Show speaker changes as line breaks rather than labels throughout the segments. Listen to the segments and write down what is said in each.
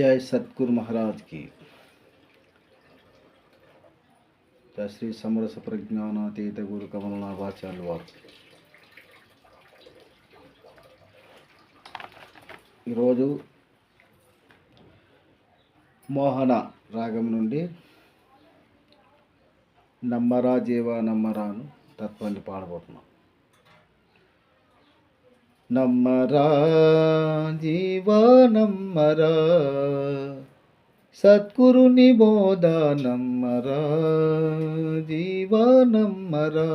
జై సద్గురు మహారాజ్కి శ్రీ సమరస ప్రజ్ఞానాతీత గురు కమలనాభాచార్యులు వారు ఈరోజు మోహన రాగం నుండి నమ్మరా జీవ నమ్మరాను తత్వాన్ని పాడబోతున్నాం నమ్మరా జీవా నమ్మరా సద్గురుని బోధ నమ్మరా జీవా నమ్మరా.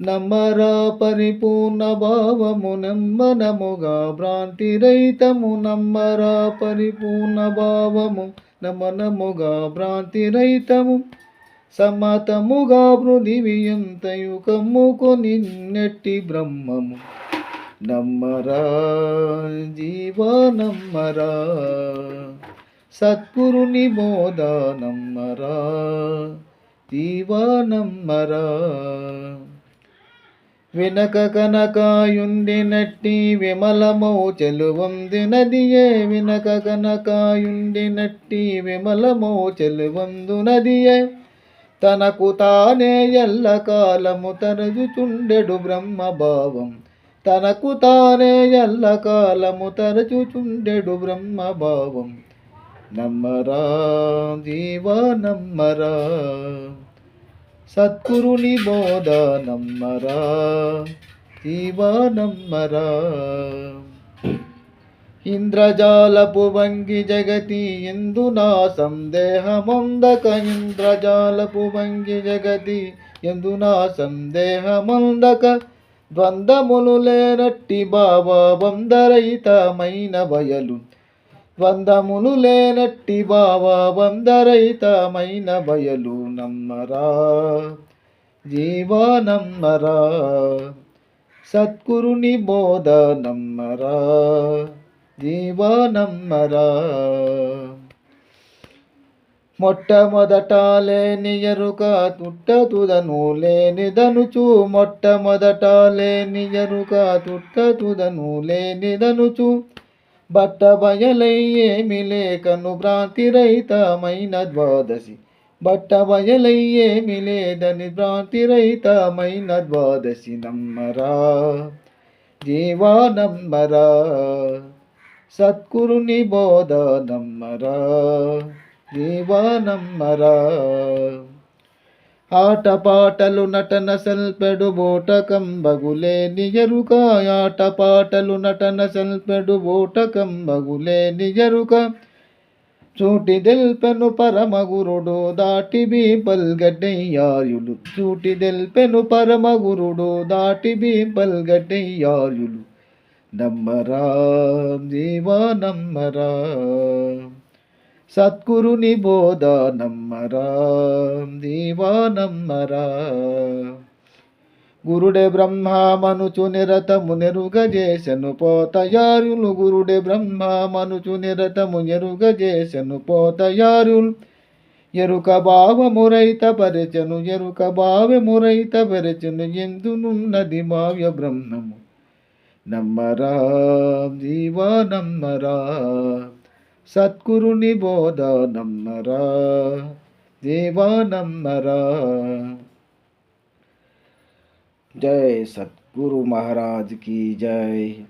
నమ్మరా పరిపూర్ణ భావము నమ్మనముగా భ్రాంతి రహితము నమ్మరా పరిపూర్ణ భావము నమనముగా భ్రాంతి రహితము సమతముగా పృథివి ఎంతయు కమ్ముకొని నెట్టి బ్రహ్మము. నమ్మరా జీవా నమ్మరా. సద్గురుని బోధ నమ్మరా జీవా నమ్మరా. వినక కనకాయుండినట్టి విమలమౌ చెలువందునదియే వినక కనకాయుండినట్టి విమలమౌ చెలువందునదియే తనకు తానే ఎల్ల కాలము తరచుచుండెడు బ్రహ్మభావం. తనకు తానే ఎల్ల కాలము తరచుచుండెడు బ్రహ్మభావం. నమ్మరా జీవ నమ్మరా. సద్గురుని బోధ నమ్మరా జీవ నమ్మరా. ఇంద్రజాలపు వంగి జగతి ఎందు నా సందేహమందక ఇంద్రజాలపు వంగి జగతి ఎందు నా సందేహమందక ద్వందములు లేనట్టి భావబంధరహితమైన బయలు. ద్వందములు లేనట్టి భావబంధరహితమైన బయలు. నమ్మరా జీవా నమ్మరా సద్గురుని బోధ నమ్మరా. జీవా నమ్మరా మొట్టమొదట లేని ఎరుక తుట్టతుదను లేనిదనుచు మొట్టమొదట లేని ఎరుక తుట్టతుదను లేనిదనుచు బట్ట బయలై ఏమి లేకను భ్రాంతి రహితమైన ద్వాదశి. బట్ట బయలై ఏమి లేదని భ్రాంతి రహితమైన ద్వాదశి నమ్మరా. జీవా నమ్మరా సత్కురుని బోధ నమ్మరా జీవా నమ్మరా ఆటపాటలు నటన సల్పెడు బోటకం బగులేని ఎరుక ఆటపాటలు నటన సల్పెడు బోటకం బగులేని ఎరుక చూటి దెల్పెను పరమగురుడు దాటి బీపల్ పల్గడ్డయ్యాయులు చూటి దెల్పెను పరమగురుడు దాటి బీపల్ పల్గడ్డయ్యాయులు నమ్మరా జీవా నమ్మరా. సద్గురుని బోధ నమ్మరా జీవా నమ్మరా. గురుడే బ్రహ్మ మనుచు నిరతము నెరుగజేసెను పోతయారులు గురుడే బ్రహ్మ మనుచు నిరతము ఎరుగజేసెను పోతయారులు ఎరుక భావమురైత పరచను ఎరుక భావమురైత పరచను ఎందునున్నది మావ్య బ్రహ్మము? नम राम जीवा नम राम सत्गुरु निबोध नमरा जीवा नम जय सतगुरु महाराज की जय।